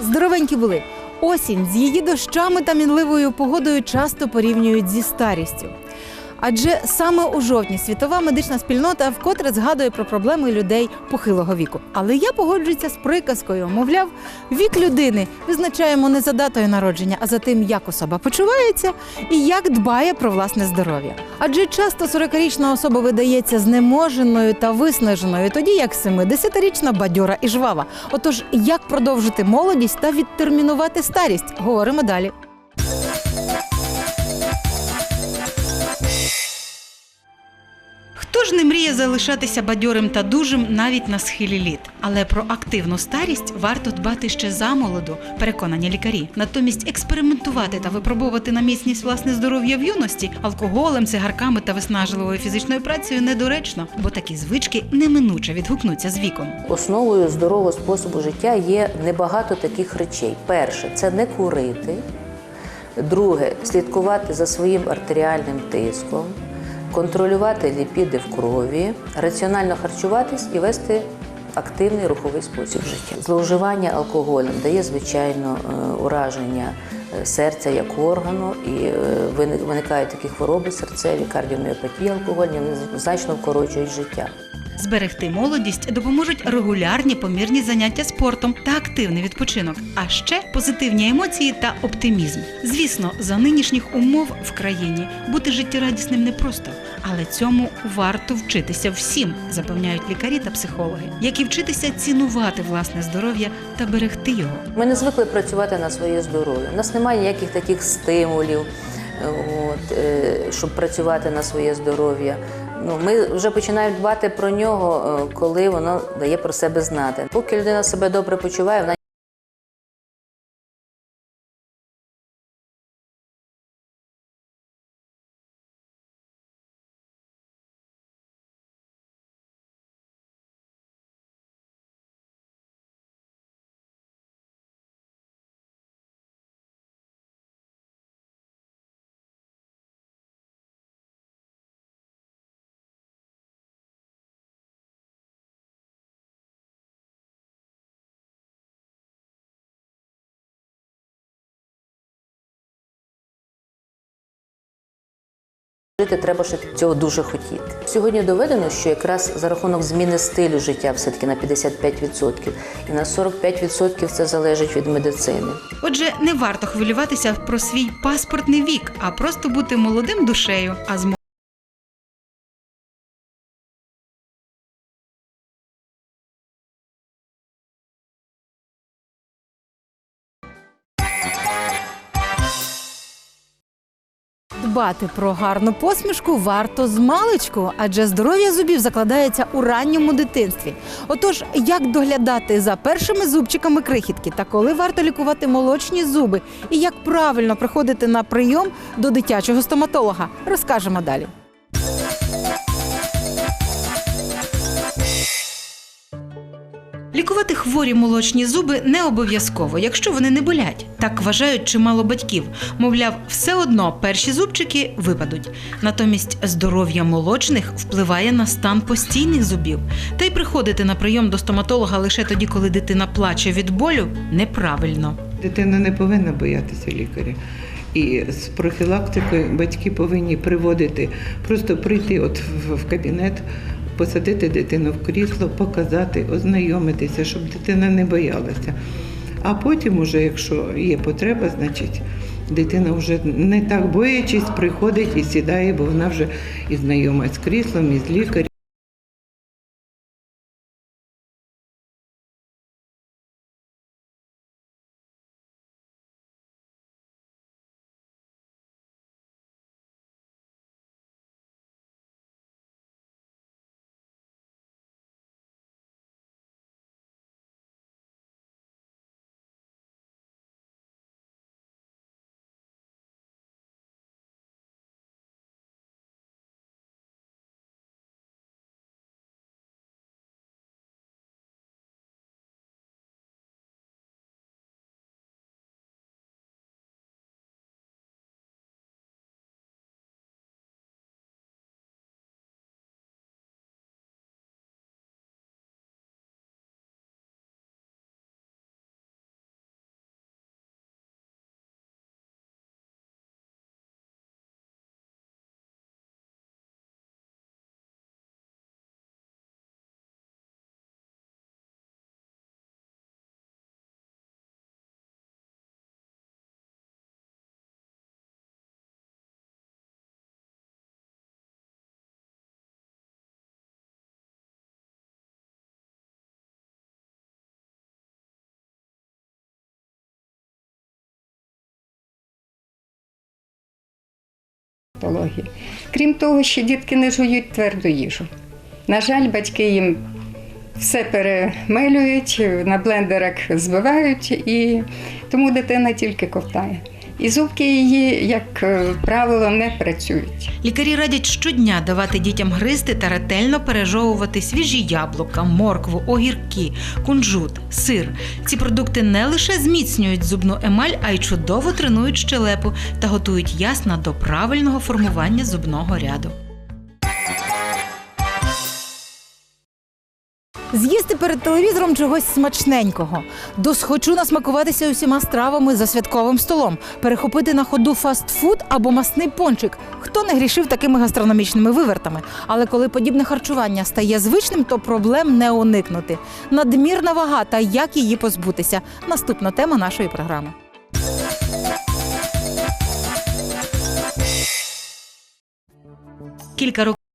Здоровенькі були. Осінь з її дощами та мінливою погодою часто порівнюють зі старістю. Адже саме у жовтні світова медична спільнота вкотре згадує про проблеми людей похилого віку. Але я погоджуюся з приказкою. Мовляв, вік людини визначаємо не за датою народження, а за тим, як особа почувається і як дбає про власне здоров'я. Адже часто 40-річна особа видається знеможеною та виснаженою, тоді як 70-річна бадьора і жвава. Отож, як продовжити молодість та відтермінувати старість? Говоримо далі. Залишатися бадьорим та дужим навіть на схилі літ? Але про активну старість варто дбати ще замолоду, переконані лікарі. Натомість експериментувати та випробовувати на міцність власне здоров'я в юності алкоголем, цигарками та виснажливою фізичною працею недоречно, бо такі звички неминуче відгукнуться з віком. Основою здорового способу життя є небагато таких речей. Перше це не курити. Друге слідкувати за своїм артеріальним тиском, контролювати ліпіди в крові, раціонально харчуватись і вести активний руховий спосіб життя. Зловживання алкоголем дає звичайно е, ураження е, серця як органу, і е, виникають такі хвороби серцеві, кардіоміопатії алкогольні, вони значно вкорочують життя. Зберегти молодість допоможуть регулярні помірні заняття спортом та активний відпочинок, а ще позитивні емоції та оптимізм. Звісно, за нинішніх умов в країні бути життєрадісним непросто, але цьому варто вчитися всім, запевняють лікарі та психологи, як і вчитися цінувати власне здоров'я та берегти його. Ми не звикли працювати на своє здоров'я. У нас немає ніяких таких стимулів, е, от, е, щоб працювати на своє здоров'я. Ну, ми вже починаємо дбати про нього, е, коли воно дає про себе знати. Поки людина себе добре почуває, вона жити треба ще цього дуже хотіти. Сьогодні доведено, що якраз за рахунок зміни стилю життя все-таки на 55%, і на 45% це залежить від медицини. Отже, не варто хвилюватися про свій паспортний вік, а просто бути молодим душею, а з Дбати про гарну посмішку варто з маличку, адже здоров'я зубів закладається у ранньому дитинстві. Отож, як доглядати за першими зубчиками крихітки та коли варто лікувати молочні зуби, і як правильно приходити на прийом до дитячого стоматолога, розкажемо далі. Лікувати хворі молочні зуби не обов'язково, якщо вони не болять. Так вважають чимало батьків. Мовляв, все одно перші зубчики випадуть. Натомість здоров'я молочних впливає на стан постійних зубів. Та й приходити на прийом до стоматолога лише тоді, коли дитина плаче від болю, неправильно. Дитина не повинна боятися лікаря. І з профілактикою батьки повинні приводити, просто прийти от в- кабінет, посадити дитину в крісло, показати, ознайомитися, щоб дитина не боялася. А потім, уже, якщо є потреба, значить дитина вже не так боячись, приходить і сідає, бо вона вже і знайома з кріслом, і з лікарем. Патології. Крім того, що дітки не жують тверду їжу. На жаль, батьки їм все перемелюють, на блендерах збивають, і тому дитина тільки ковтає. І зубки її, як е, правило, не працюють. Лікарі радять щодня давати дітям гризти та ретельно пережовувати свіжі яблука, моркву, огірки, кунжут, сир. Ці продукти не лише зміцнюють зубну емаль, а й чудово тренують щелепу та готують ясна до правильного формування зубного ряду. З'їсти перед телевізором чогось смачненького, досхочу насмакуватися усіма стравами за святковим столом, перехопити на ходу фастфуд або масний пончик. Хто не грішив такими гастрономічними вивертами? Але коли подібне харчування стає звичним, то проблем не уникнути. Надмірна вага та як її позбутися. Наступна тема нашої програми. Кілька років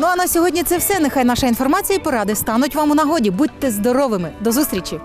Ну а на сьогодні це все. Нехай наша інформація і поради стануть вам у нагоді. Будьте здоровими. До зустрічі!